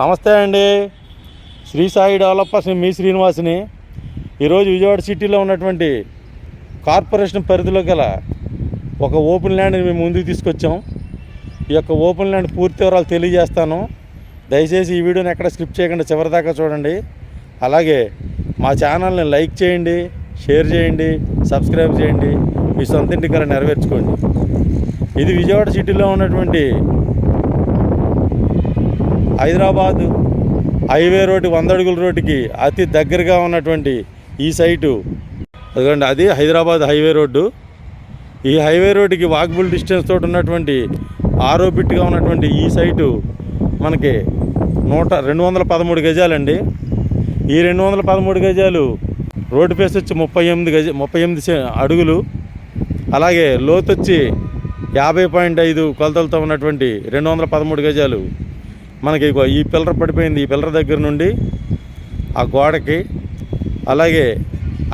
నమస్తే అండి. శ్రీ సాయి డెవలపర్స్ మీ శ్రీనివాసుని. ఈరోజు విజయవాడ సిటీలో ఉన్నటువంటి కార్పొరేషన్ పరిధిలో గల ఒక ఓపెన్ ల్యాండ్ని మేము ముందుకు తీసుకొచ్చాం. ఈ యొక్క ఓపెన్ ల్యాండ్ పూర్తి వివరాలు తెలియజేస్తాను. దయచేసి ఈ వీడియోని ఎక్కడ స్క్రిప్ట్ చేయకుండా చివరిదాకా చూడండి. అలాగే మా ఛానల్ని లైక్ చేయండి షేర్ చేయండి సబ్స్క్రైబ్ చేయండి. మీ సొంత ఇంటి కల నెరవేర్చుకోండి. ఇది విజయవాడ సిటీలో ఉన్నటువంటి హైదరాబాద్ హైవే రోడ్డు వంద అడుగుల రోడ్డుకి అతి దగ్గరగా ఉన్నటువంటి ఈ సైటు. అదిగోండి అది హైదరాబాద్ హైవే రోడ్డు. ఈ హైవే రోడ్డుకి వాకబుల్ డిస్టెన్స్ తోటి ఉన్నటువంటి ఆరో బిట్గా ఉన్నటువంటి ఈ సైటు మనకి నూట రెండు వందల పదమూడు గజాలండి. ఈ రెండు వందల పదమూడు గజాలు రోడ్డు ఫేస్ వచ్చి ముప్పై ఎనిమిది గజ ముప్పై ఎనిమిది అడుగులు. అలాగే లోతు వచ్చి యాభై పాయింట్ ఐదు కొలతలతో ఉన్నటువంటి రెండు వందల పదమూడు గజాలు మనకి ఈ పిల్లర్ పడిపోయింది ఈ పిల్లర్ దగ్గర నుండి ఆ గోడకి అలాగే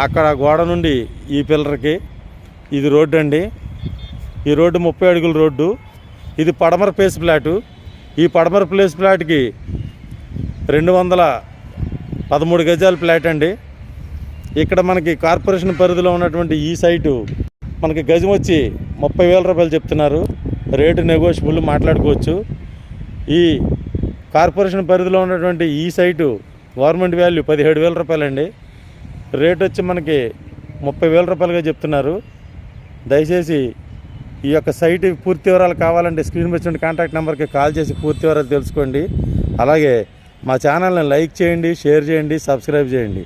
అక్కడ ఆ గోడ నుండి ఈ పిల్లర్కి ఇది రోడ్డు అండి. ఈ రోడ్డు ముప్పై అడుగుల రోడ్డు. ఇది పడమర ప్లేస్ ప్లాటు ఈ పడమర ప్లేస్ ప్లాట్కి రెండు వందల పదమూడు గజాల ప్లాట్ అండి. ఇక్కడ మనకి కార్పొరేషన్ పరిధిలో ఉన్నటువంటి ఈ సైటు మనకి గజం వచ్చి ముప్పై వేల రూపాయలు చెప్తున్నారు. రేటు నెగోషియబుల్ మాట్లాడుకోవచ్చు. ఈ కార్పొరేషన్ పరిధిలో ఉన్నటువంటి ఈ సైటు గవర్నమెంట్ వాల్యూ పదిహేడు వేల రూపాయలండి. రేట్ వచ్చి మనకి ముప్పై వేల రూపాయలుగా చెప్తున్నారు. దయచేసి ఈ యొక్క సైట్ పూర్తి వివరాలు కావాలంటే స్క్రీన్ వచ్చిన కాంటాక్ట్ నెంబర్కి కాల్ చేసి పూర్తి వివరాలు తెలుసుకోండి. అలాగే మా ఛానల్ని లైక్ చేయండి షేర్ చేయండి సబ్స్క్రైబ్ చేయండి.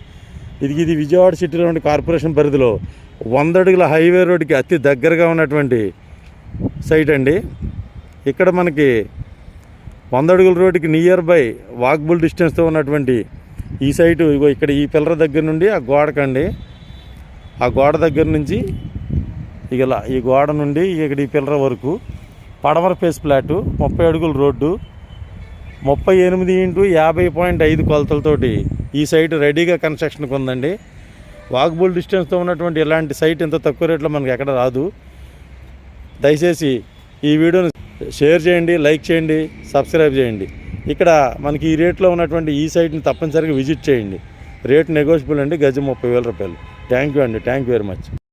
ఇది ఇది విజయవాడ సిటీలో ఉండే కార్పొరేషన్ పరిధిలో వంద అడుగుల హైవే రోడ్డుకి అతి దగ్గరగా ఉన్నటువంటి సైట్ అండి. ఇక్కడ మనకి వంద అడుగుల రోడ్డుకి నియర్ బై వాక్బుల్ డిస్టెన్స్తో ఉన్నటువంటి ఈ సైటు ఇగో ఇక్కడ ఈ పిల్లర్ దగ్గర నుండి ఆ గోడకండి ఆ గోడ దగ్గర నుంచి ఇక ఇలా ఈ గోడ నుండి ఇక్కడ ఈ పిల్లర వరకు పడమర ఫేస్ ప్లాటు ముప్పై అడుగుల రోడ్డు ముప్పై ఎనిమిది ఇంటూ యాభై పాయింట్ ఐదు కొలతలతోటి ఈ సైట్ రెడీగా కన్స్ట్రక్షన్కి ఉందండి. వాక్బుల్ డిస్టెన్స్తో ఉన్నటువంటి ఇలాంటి సైట్ ఇంత తక్కువ రేట్లో మనకి ఎక్కడ రాదు. దయచేసి ఈ వీడియోని షేర్ చేయండి లైక్ చేయండి సబ్స్క్రైబ్ చేయండి. ఇక్కడ మనకి ఈ రేట్లో ఉన్నటువంటి ఈ సైట్ని తప్పనిసరిగా విజిట్ చేయండి. రేట్ నెగోషియబుల్ అండి గజం ముప్పై వేల రూపాయలు. థ్యాంక్ యూ అండి థ్యాంక్ యూ వెరీ మచ్